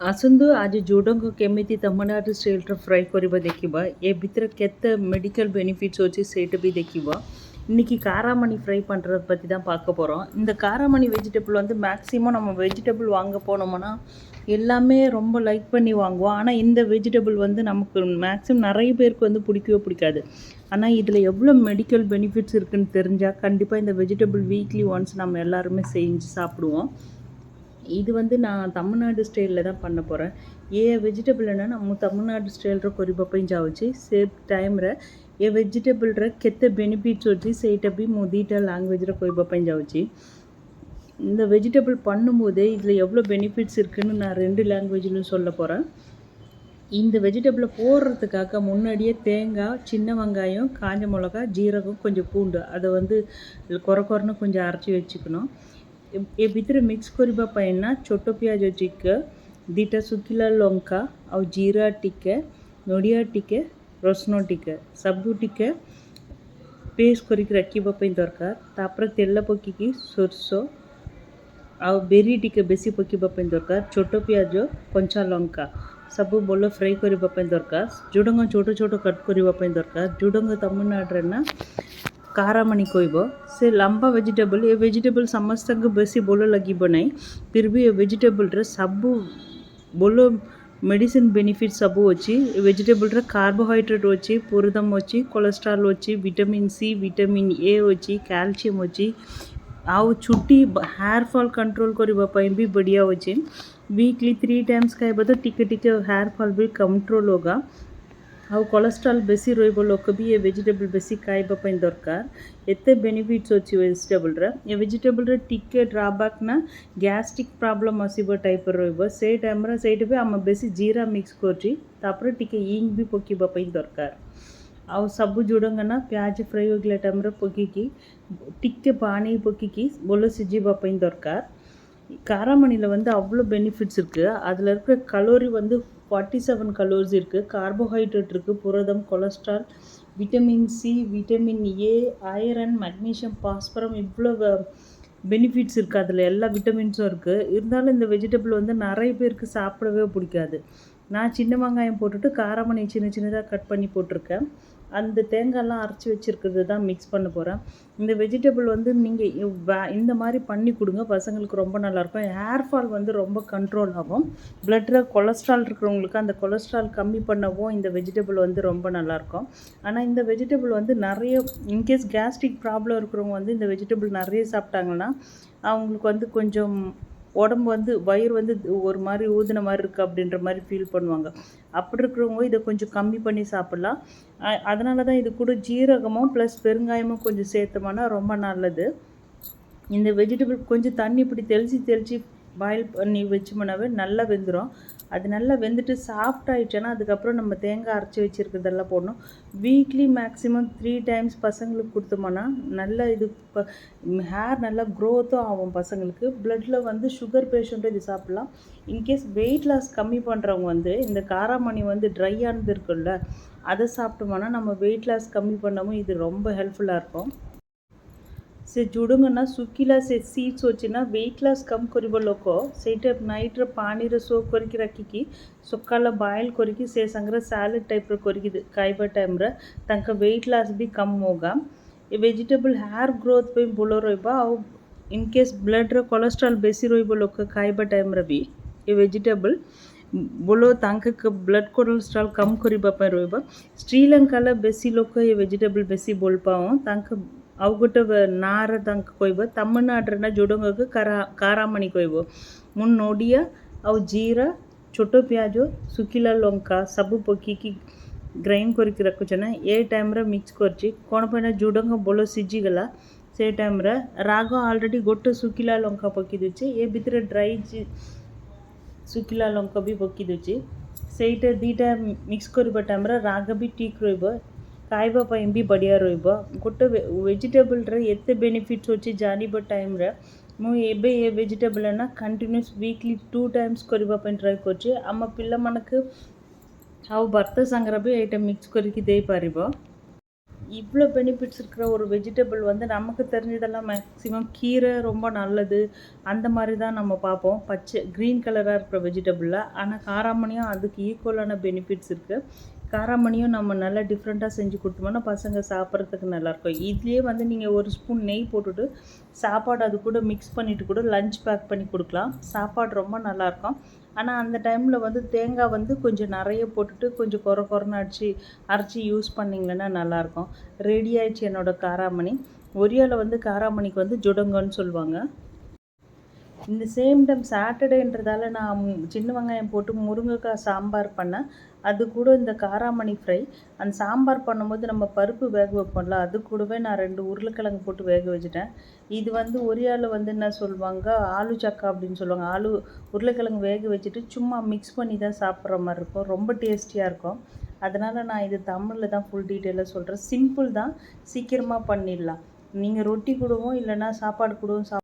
ଆସନ୍ତୁ ଆଜି ଝୁଡ଼ଙ୍ଗ କେମିତି ତାମିଲନାଡ଼ୁ ଷ୍ଟାଇଲ୍ର ଫ୍ରାଏ କରିବା ଦେଖିବା ଏ ଭିତରେ କେତେ மெடிக்கல் பெனிஃபிட்ஸ் வச்சு ସେଇଟା ବି ଦେଖିବା இன்றைக்கி காராமணி ஃப்ரை பண்ணுறத பற்றி தான் பார்க்க போகிறோம் இந்த காராமணி வெஜிடபிள் வந்து மேக்ஸிமம் நம்ம வெஜிடபிள் வாங்க போனோம்னா எல்லாமே ரொம்ப லைக் பண்ணி வாங்குவோம் ஆனால் இந்த வெஜிடபிள் வந்து நமக்கு மேக்ஸிமம் நிறைய பேருக்கு வந்து பிடிக்கவே பிடிக்காது ஆனால் இதில் எவ்வளோ மெடிக்கல் பெனிஃபிட்ஸ் இருக்குன்னு தெரிஞ்சால் கண்டிப்பாக இந்த வெஜிடபிள் வீக்லி ஒன்ஸ் நம்ம எல்லாருமே செஞ்சு சாப்பிடுவோம் இது வந்து நான் தமிழ்நாடு ஸ்டைலில் தான் பண்ண போகிறேன் ఏ వెజిటబుల్ను నమ్ము தமிழ்நாடு ஸ்டைலில் కొరి బొప్పించవచ్చు సేమ్ టైమ్ర ఏ వెజిటబుల్ర కెత్త బెనిఫిట్స్ వచ్చి ସେଇଟା ବି ମୁଁ ଦୁଇଟା ଲାଙ୍ଗୁଏଜ୍ରେ இந்த வெஜிடபிள் பண்ணும்போதே இதில் எவ்வளோ பெனிஃபிட்ஸ் இருக்குதுன்னு நான் ரெண்டு லாங்குவேஜிலும் சொல்ல போகிறேன் இந்த வெஜிடபிளை போடுறதுக்காக முன்னாடியே தேங்காய் சின்ன வெங்காயம் காஞ்ச மிளகா ஜீரகம் கொஞ்சம் பூண்டு அதை வந்து குறை குறைன்னு கொஞ்சம் அரைச்சி வச்சுக்கணும். ଏ ଭିତରେ ମିକ୍ସ କରିବା ପାଇଁ ନା ଛୋଟ ପିଆଜ ଟିକେ ଦୁଇଟା ଶୁଖିଲା ଲଙ୍କା ଆଉ ଜିରା ଟିକେ ନଡ଼ିଆ ଟିକେ ରସୁଣ ଟିକେ ସବୁ ଟିକେ ପେଷ୍ଟ କରିକି ରଖିବା ପାଇଁ ଦରକାର ତାପରେ ତେଲ ପକାଇକି ସୋରିଷ ଆଉ ବେରି ଟିକେ ବେଶୀ ପକାଇବା ପାଇଁ ଦରକାର ଛୋଟ ପିଆଜ କଞ୍ଚା ଲଙ୍କା ସବୁ ଭଲ ଫ୍ରାଏ କରିବା ପାଇଁ ଦରକାର ଝୁଡ଼ଙ୍ଗ ଛୋଟ ଛୋଟ କଟ୍ କରିବା ପାଇଁ ଦରକାର ଝୁଡ଼ଙ୍ଗ ତାମିଲନାଡ଼ୁରେ ନା ಖಾರ ಮಣಿ ಕೊಯ್ಬ ସେ ଲମ୍ବା ଭେଜିଟେବଲ୍ ଏ ଭେଜିଟେବଲ୍ ସମସ୍ତଙ୍କୁ ବେଶୀ ବୋଲ ଲାଗିବ ନାହିଁ ଫିର୍ ବି ଏ ଭେଜିଟେବଲ୍ରେ ସବୁ ବୋଲ ମେଡ଼ିସିନ୍ ବେନିଫିଟ୍ ସବୁ ଅଛି ଏ ଭେଜିଟେବଲ୍ରେ କାର୍ବୋହାଇଡ୍ରେଟ୍ ଅଛି ପୁରଦମ ଅଛି କୋଲେଷ୍ଟ୍ରାଲ୍ ଅଛି ଭିଟାମିନ୍ ସି ଭିଟାମିନ୍ ଏ ଅଛି କ୍ୟାଲସିୟମ୍ ଅଛି ଆଉ ଛୁଟି ହେୟାର୍ ଫଲ୍ କଣ୍ଟ୍ରୋଲ୍ କରିବା ପାଇଁ ବି ବଢ଼ିଆ ଅଛି ୱିକ୍ଲି ଥ୍ରୀ ଟାଇମ୍ସ ଖାଇବ ତ ଟିକେ ଟିକେ ହେୟାର୍ ଫଲ୍ ବି କଣ୍ଟ୍ରୋଲ୍ ହୋଗା ଆଉ କୋଲେଷ୍ଟ୍ରଲ୍ ବେଶୀ ରହିବ ଲୋକ ବି ଏ ଭେଜିଟେବଲ୍ ବେଶୀ ଖାଇବା ପାଇଁ ଦରକାର ଏତେ ବେନିଫିଟ୍ସ ଅଛି ଭେଜିଟେବଲ୍ର ଏ ଭେଜିଟେବଲ୍ରେ ଟିକେ ଡ୍ରାବାକ୍ ନା ଗ୍ୟାଷ୍ଟ୍ରିକ୍ ପ୍ରୋବ୍ଲେମ୍ ଆସିବ ଟାଇପ୍ର ରହିବ ସେଇ ଟାଇମ୍ରେ ସେଇଠି ବି ଆମେ ବେଶୀ ଜିରା ମିକ୍ସ କରୁଛି ତାପରେ ଟିକେ ଇଙ୍ଗ ବି ପକାଇବା ପାଇଁ ଦରକାର ଆଉ ସବୁ ଝୁଡ଼ଙ୍ଗ ନା ପିଆଜ ଫ୍ରାଏ ହୋଇଗଲା ଟାଇମ୍ରେ ପକାଇକି ଟିକେ ପାଣି ପକାଇକି ଭଲ ସିଝିବା ପାଇଁ ଦରକାର காராமணியில் வந்து அவ்வளோ பெனிஃபிட்ஸ் இருக்குது அதில் இருக்கிற கலோரி வந்து ஃபார்ட்டி செவன் கலோர்ஸ் இருக்குது கார்போஹைட்ரேட் இருக்குது புரதம் cholesterol vitamin C vitamin A iron magnesium பாஸ்பரம் இவ்வளோ பெனிஃபிட்ஸ் இருக்குது அதில் எல்லா விட்டமின்ஸும் இருக்குது இருந்தாலும் இந்த வெஜிடபிள் வந்து நிறைய பேருக்கு சாப்பிடவே பிடிக்காது. நான் சின்ன வெங்காயம் போட்டுட்டு காரமணி சின்ன சின்னதாக கட் பண்ணி போட்டிருக்கேன். அந்த தேங்காய்லாம் அரைச்சி வச்சுருக்கிறது தான் மிக்ஸ் பண்ண போகிறேன் இந்த வெஜிடபிள் வந்து நீங்கள் இந்த மாதிரி பண்ணி கொடுங்க. பசங்களுக்கு ரொம்ப நல்லாயிருக்கும். ஹேர் ஃபால் வந்து ரொம்ப கண்ட்ரோல் ஆகும். பிளட்டில் கொலஸ்ட்ரால் இருக்கிறவங்களுக்கு அந்த கொலஸ்ட்ரால் கம்மி பண்ணவும் இந்த வெஜிடபிள் வந்து ரொம்ப நல்லாயிருக்கும். ஆனால் இந்த வெஜிடபிள் வந்து நிறைய இன்கேஸ் கேஸ்ட்ரிக் ப்ராப்ளம் இருக்கிறவங்க வந்து இந்த வெஜிடபிள் நிறைய சாப்பிட்டாங்கன்னா அவங்களுக்கு வந்து கொஞ்சம் உடம்பு வந்து வயிறு வந்து ஒரு மாதிரி ஊதின மாதிரி இருக்குது அப்படின்ற மாதிரி ஃபீல் பண்ணுவாங்க. அப்படி இருக்கிறவங்க இதை கொஞ்சம் கம்மி பண்ணி சாப்பிட்லாம். அதனால தான் இது கூட ஜீரகமும் ப்ளஸ் பெருங்காயமும் கொஞ்சம் சேர்த்தோம்னா ரொம்ப நல்லது. இந்த வெஜிடபிள் கொஞ்சம் தண்ணி இப்படி தெளித்து தெளித்து பாயில் பண்ணி வச்சோம்னாவே நல்லா வெந்துடும் அது நல்லா வெந்துட்டு சாஃப்ட் ஆகிடுச்சுன்னா அதுக்கப்புறம் நம்ம தேங்காய் அரைச்சி வச்சுருக்கிறதெல்லாம் போடணும். வீக்லி மேக்ஸிமம் த்ரீ டைம்ஸ் பசங்களுக்கு கொடுத்தோம்னா நல்ல இது இப்போ ஹேர் நல்லா க்ரோத்தும் ஆகும் பசங்களுக்கு. ப்ளட்டில் வந்து சுகர் பேஷண்ட்டும் இது சாப்பிட்லாம். இன்கேஸ் வெயிட் லாஸ் கம்மி பண்ணுறவங்க வந்து இந்த காராமணி வந்து ட்ரை ஆனது இருக்குல்ல அதை சாப்பிட்டோம்னா நம்ம வெயிட் லாஸ் கம்மி பண்ணவும் இது ரொம்ப ஹெல்ப்ஃபுல்லாக இருக்கும். ସେ ଝୁଡ଼ଙ୍ଗନା ଶୁଖିଲା ସେ ସିଡ୍ସ ଅଛି ନା ୱେଟ୍ ଲସ୍ କମ୍ କରିବ ଲୋକ ସେଇଟା ନାଇଟ୍ରେ ପାଣିରେ ସୋକ୍ କରିକି ରଖିକି ସକାଳ ବଏଲ୍ କରିକି ସେ ସାଙ୍ଗରେ ସାଲାଡ଼ ଟାଇପ୍ର କରିକି ଖାଇବା ଟାଇମ୍ରେ ତାଙ୍କ ୱେଟ୍ ଲସ୍ ବି କମ୍ ହୋଗା ଏ ଭେଜିଟେବଲ୍ ହେୟାର୍ ଗ୍ରୋଥ୍ ପାଇଁ ଭଲ ରହିବ ଆଉ ଇନ୍ କେସ୍ ବ୍ଲଡ଼୍ର କୋଲେଷ୍ଟ୍ରଲ୍ ବେଶୀ ରହିବ ଲୋକ ଖାଇବା ଟାଇମ୍ରେ ବି ଏ ଭେଜିଟେବଲ୍ ବୋଲ ତାଙ୍କ ବ୍ଲଡ୍ କୋଲେଷ୍ଟ୍ରଲ୍ କମ୍ କରିବା ପାଇଁ ରହିବ ଶ୍ରୀଲଙ୍କାରେ ବେଶୀ ଲୋକ ଏ ଭେଜିଟେବଲ୍ ବେଶୀ ଭଲ ପାଉ ତାଙ୍କ ଆଉ ଗୋଟେ ନାଁରେ ତାଙ୍କୁ କହିବ ତାମିଲନାଡ଼ୁରେ ନା ଝୁଡ଼ଙ୍ଗକୁ କାରା କାରାମଣି କହିବ ମୁଁ ନଡ଼ିଆ ଆଉ ଜିରା ଛୋଟ ପିଆଜ ଶୁଖିଲା ଲଙ୍କା ସବୁ ପକାଇକି ଗ୍ରାଇଣ୍ଡ କରିକି ରଖୁଛେ ନା ଏ ଟାଇମ୍ରେ ମିକ୍ସ କରିଛି କ'ଣ ପାଇଁ ନା ଝୁଡ଼ଙ୍ଗ ଭଲ ସିଝିଗଲା ସେ ଟାଇମ୍ରେ ରାଗ ଅଲରେଡ଼ି ଗୋଟେ ଶୁଖିଲା ଲଙ୍କା ପକାଇ ଦେଉଛି ଏ ଭିତରେ ଡ୍ରାଇ ଶୁଖିଲା ଲଙ୍କା ବି ପକାଇ ଦେଉଛି ସେଇଟା ଦୁଇଟା ମିକ୍ସ କରିବା ଟାଇମ୍ରେ ରାଗ ବି ଠିକ୍ ରହିବ ଖାଇବା ପାଇଁ ବି ବଢ଼ିଆ ରହିବ ଗୋଟେ ଭେଜିଟେବଲ୍ରେ ଏତେ ବେନିଫିଟ୍ସ ଅଛି ଜାଣିବା ଟାଇମ୍ରେ ମୁଁ ଏବେ ଏ ଭେଜିଟେବଲ୍ ନା କଣ୍ଟିନ୍ୟୁସ୍ ୱିକ୍ଲି ଟୁ ଟାଇମ୍ସ କରିବା ପାଇଁ ଟ୍ରାଏ କରୁଛି ଆମ ପିଲାମାନଙ୍କୁ ଆଉ ଭାତ ସାଙ୍ଗରେ ବି ଏଇଟା ମିକ୍ସ କରିକି ଦେଇପାରିବ இவ்வளோ பெனிஃபிட்ஸ் இருக்கிற ஒரு வெஜிடபிள் வந்து நமக்கு தெரிஞ்சதெல்லாம் மேக்ஸிமம் கீரை ரொம்ப நல்லது அந்த மாதிரி தான் நம்ம பார்ப்போம் பச்சை க்ரீன் கலராக இருக்கிற வெஜிடபிளில் ஆனால் காராமணியும் அதுக்கு ஈக்குவலான பெனிஃபிட்ஸ் இருக்குது காராமணியும் நம்ம நல்லா டிஃப்ரெண்ட்டாக செஞ்சு கொடுத்தோம்னா பசங்க சாப்பிட்றதுக்கு நல்லாயிருக்கும். இதுலேயே வந்து நீங்கள் ஒரு ஸ்பூன் நெய் போட்டுட்டு சாப்பாடு அது கூட மிக்ஸ் பண்ணிவிட்டு கூட லஞ்ச் பேக் பண்ணி கொடுக்கலாம். சாப்பாடு ரொம்ப நல்லாயிருக்கும். ஆனால் அந்த டைமில் வந்து தேங்காய் வந்து கொஞ்சம் நிறைய போட்டுட்டு கொஞ்சம் குறை குறைன்னு அடிச்சு அரைச்சி யூஸ் பண்ணிங்கன்னா நல்லாயிருக்கும். ரெடி ஆயிடுச்சு என்னோடய காராமணி. ஒரியாவில் வந்து காராமணிக்கு வந்து ஜுடங்கன்னு சொல்லுவாங்க. இந்த சேம் டைம் சாட்டர்டேன்றதால நான் சின்ன வெங்காயம் போட்டு முருங்கைக்காய் சாம்பார் பண்ணேன். அது கூட இந்த காராமணி ஃப்ரை அந்த சாம்பார் பண்ணும்போது நம்ம பருப்பு வேக வைப்போம்ல அது கூடவே நான் ரெண்டு உருளைக்கிழங்கு போட்டு வேக வச்சுட்டேன். இது வந்து ஒரியாவில் வந்து என்ன சொல்லுவாங்க ஆலு சக்கா அப்படின்னு சொல்லுவாங்க. ஆலு உருளைக்கிழங்கு வேக வச்சுட்டு சும்மா மிக்ஸ் பண்ணி தான் சாப்பிட்ற மாதிரி இருக்கும். ரொம்ப டேஸ்டியாக இருக்கும். அதனால் நான் இது தமிழில் தான் ஃபுல் டீட்டெயிலாக சொல்கிறேன் சிம்பிள் தான். சீக்கிரமாக பண்ணிடலாம். நீங்கள் ரொட்டி கூடவும் இல்லைன்னா சாப்பாடு கூடவும் சாப்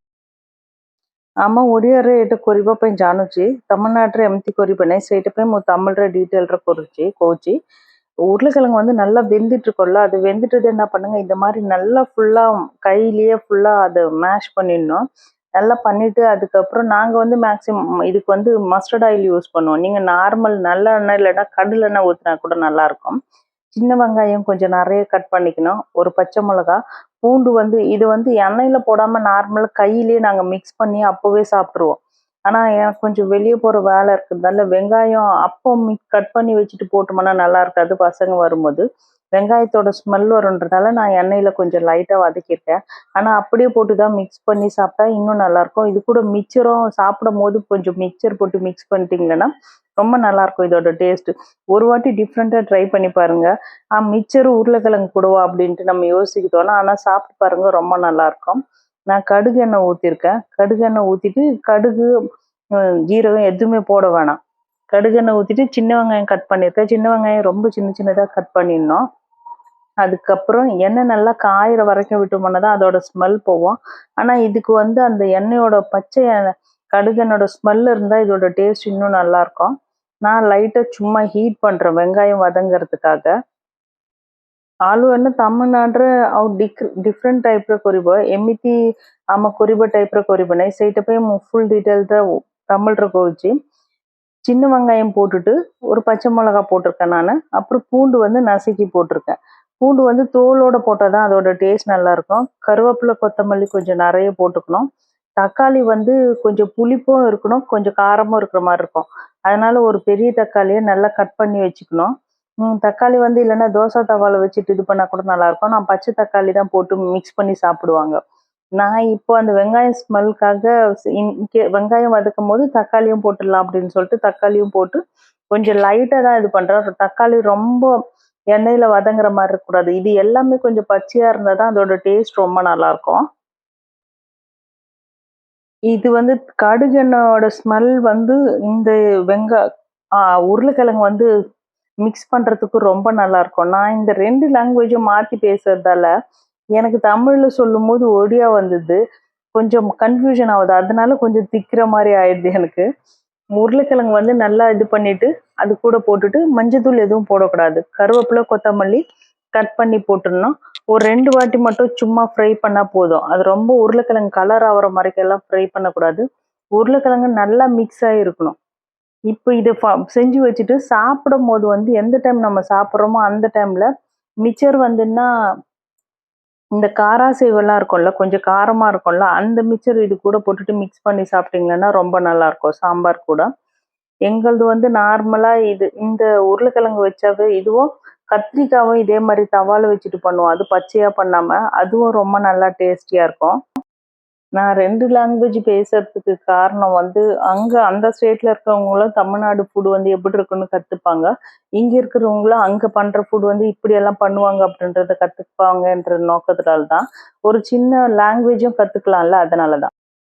ଆମ ଓଡ଼ିଆରେ ଏଇଟା କରିବା ପାଇଁ ଜାଣୁଛି தமிழ்நாட்டில் எம்தி குறிப்பேனே ஸோ இதை போய் மு தமிழ்ற டீட்டெயில்டாக குறிச்சு கோச்சி. உருளைக்கிழங்கு வந்து நல்லா வெந்துட்டு இருக்கோம்ல அது வெந்துட்டு என்ன பண்ணுங்க இந்த மாதிரி நல்லா ஃபுல்லாக கையிலேயே ஃபுல்லாக அதை மேஷ் பண்ணிடணும். நல்லா பண்ணிட்டு அதுக்கப்புறம் நாங்கள் வந்து மேக்சிமம் இதுக்கு வந்து மஸ்டர்ட் ஆயில் யூஸ் பண்ணுவோம். நீங்கள் நார்மல் நல்ல எண்ணெய் இல்லைன்னா கடலெண்ணெய் ஊற்றினா கூட நல்லாயிருக்கும் சின்ன வெங்காயம் கொஞ்சம் நிறைய கட் பண்ணிக்கணும். ஒரு பச்சை மிளகா பூண்டு வந்து இது வந்து எண்ணெயில் போடாமல் நார்மலாக கையிலேயே நாங்கள் மிக்ஸ் பண்ணி அப்போவே சாப்பிட்ருவோம் ஆனால் எனக்கு கொஞ்சம் வெளியே போகிற வேலை இருக்கிறதால வெங்காயம் அப்போ மிக் கட் பண்ணி வச்சுட்டு போட்டோம்னா நல்லா இருக்காது. பசங்க வரும்போது வெங்காயத்தோட ஸ்மெல் வருன்றதால நான் எண்ணெயில் கொஞ்சம் லைட்டாக வதக்கியிருக்கேன். ஆனால் அப்படியே போட்டு தான் மிக்ஸ் பண்ணி சாப்பிட்டா இன்னும் நல்லாயிருக்கும் இது கூட மிக்சரும் சாப்பிடும் போது கொஞ்சம் மிக்சர் போட்டு மிக்ஸ் பண்ணிட்டீங்கன்னா ரொம்ப நல்லாயிருக்கும் இதோட டேஸ்ட்டு ஒரு வாட்டி டிஃப்ரெண்ட்டாக ட்ரை பண்ணி பாருங்கள் ஆ மிச்சரும் உருளைக்கிழங்கு கூடவா அப்படின்ட்டு நம்ம யோசிக்கிட்டோம்னா ஆனால் சாப்பிட்டு பாருங்கள் ரொம்ப நல்லாயிருக்கும் நான் கடுகு எண்ணெய் ஊற்றிருக்கேன் கடுகு எண்ணெய் ஊற்றிட்டு கடுகு ஜீரகம் எதுவுமே போட வேணாம். கடுகு எண்ணெய் ஊற்றிட்டு சின்ன வெங்காயம் கட் பண்ணியிருக்கேன். சின்ன வெங்காயம் ரொம்ப சின்ன சின்னதாக கட் பண்ணிடணும். அதுக்கப்புறம் எண்ணெய் நல்லா காயிற வரைக்கும் விட்டோம்னா தான் அதோட ஸ்மெல் போவோம் ஆனால் இதுக்கு வந்து அந்த எண்ணெயோட பச்சை கடுகு கடுகெண்ணோட ஸ்மெல் இருந்தால் இதோட டேஸ்ட் இன்னும் நல்லாயிருக்கும் நான் லைட்டாக சும்மா ஹீட் பண்ணுறேன் வெங்காயம் வதங்கிறதுக்காக. ఆలు అన్న తమిళనాడుରେ ଆଉ ଡିଫରେଣ୍ଟ ଟାଇପ୍ର କରିବ ଏମିତି ଆମ କରିବା ଟାଇପ୍ର କରିବ ନାହିଁ ସେଇଟା போய் ମୁଁ ଫୁଲ୍ ଡିଟେଲ୍ଟା தமிழ்ல கோவிச்சு சின்ன வெங்காயம் போட்டுட்டு ஒரு பச்சை மிளகா போட்டிருக்கேன் நான். அப்புறம் பூண்டு வந்து நசுக்கி போட்டிருக்கேன். பூண்டு வந்து தோலோட போட்டால் தான் அதோட டேஸ்ட் நல்லாயிருக்கும் கருவேப்பிலை கொத்தமல்லி கொஞ்சம் நிறைய போட்டுக்கணும். தக்காளி வந்து கொஞ்சம் புளிப்பும் இருக்கணும் கொஞ்சம் காரமும் இருக்கிற மாதிரி இருக்கும். அதனால ஒரு பெரிய தக்காளியை நல்லா கட் பண்ணி வச்சுக்கணும். தக்காளி வந்து இல்லைன்னா தோசை தவாவில் வச்சுட்டு இது பண்ணால் கூட நல்லாயிருக்கும் நான் பச்சை தக்காளி தான் போட்டு மிக்ஸ் பண்ணி சாப்பிடுவாங்க. நான் இப்போ அந்த வெங்காயம் ஸ்மெல்க்காக இன்கே வெங்காயம் வதக்கும் போது தக்காளியும் போட்டுடலாம் அப்படின்னு சொல்லிட்டு தக்காளியும் போட்டு கொஞ்சம் லைட்டாக தான் இது பண்ணுறேன் தக்காளி ரொம்ப எண்ணெயில் வதங்குற மாதிரி இருக்கக்கூடாது. இது எல்லாமே கொஞ்சம் பச்சையாக இருந்தால் தான் அதோட டேஸ்ட் ரொம்ப நல்லாயிருக்கும் இது வந்து கடுகெண்ணோட ஸ்மெல் வந்து இந்த வெங்கா உருளைக்கிழங்கு வந்து மிக்ஸ் பண்ணுறதுக்கு ரொம்ப நல்லா இருக்கும் நான் இந்த ரெண்டு லாங்குவேஜும் மாற்றி பேசுறதால எனக்கு தமிழில் சொல்லும்போது ஒடியா வந்தது. கொஞ்சம் கன்ஃபியூஷன் ஆகுது. அதனால கொஞ்சம் திக்கிற மாதிரி ஆயிடுது எனக்கு. உருளைக்கிழங்கு வந்து நல்லா இது பண்ணிட்டு அது கூட போட்டுட்டு மஞ்சத்தூள் எதுவும் போடக்கூடாது. கருவேப்பிலை கொத்தமல்லி கட் பண்ணி போட்டுடணும். ஒரு ரெண்டு வாட்டி மட்டும் சும்மா ஃப்ரை பண்ணால் போதும். அது ரொம்ப உருளைக்கிழங்கு கலர் ஆகிற மாதிரிக்கெல்லாம் ஃப்ரை பண்ணக்கூடாது. உருளைக்கிழங்கு நல்லா மிக்ஸ் ஆகிருக்கணும் இப்போ இதை செஞ்சு வச்சுட்டு சாப்பிடும் போது வந்து எந்த டைம் நம்ம சாப்பிட்றோமோ அந்த டைமில் மிச்சர் வந்துன்னா இந்த காரா சேவெல்லாம் இருக்கும்ல கொஞ்சம் காரமாக இருக்கும்ல அந்த மிச்சர் இது கூட போட்டுட்டு மிக்ஸ் பண்ணி சாப்பிட்டீங்கன்னா ரொம்ப நல்லாயிருக்கும் சாம்பார் கூட. எங்களது வந்து நார்மலாக இது இந்த உருளைக்கிழங்கு வச்சாவே இதுவும் கத்திரிக்காவும் இதே மாதிரி தவால வச்சுட்டு பண்ணுவோம். அது பச்சையாக பண்ணாமல் அதுவும் ரொம்ப நல்லா டேஸ்டியாக இருக்கும். நான் ரெண்டு லாங்குவேஜ் பேசுறதுக்கு காரணம் வந்து அங்கே அந்த ஸ்டேட்டில் இருக்கிறவங்களும் தமிழ்நாடு ஃபுட் வந்து எப்படி இருக்குன்னு கற்றுப்பாங்க இங்கே இருக்கிறவங்களும் அங்கே பண்ணுற ஃபுட் வந்து இப்படியெல்லாம் பண்ணுவாங்க அப்படின்றத கற்றுப்பாங்கன்ற நோக்கத்தினால தான் ஒரு சின்ன லாங்குவேஜும் அதனால் தான்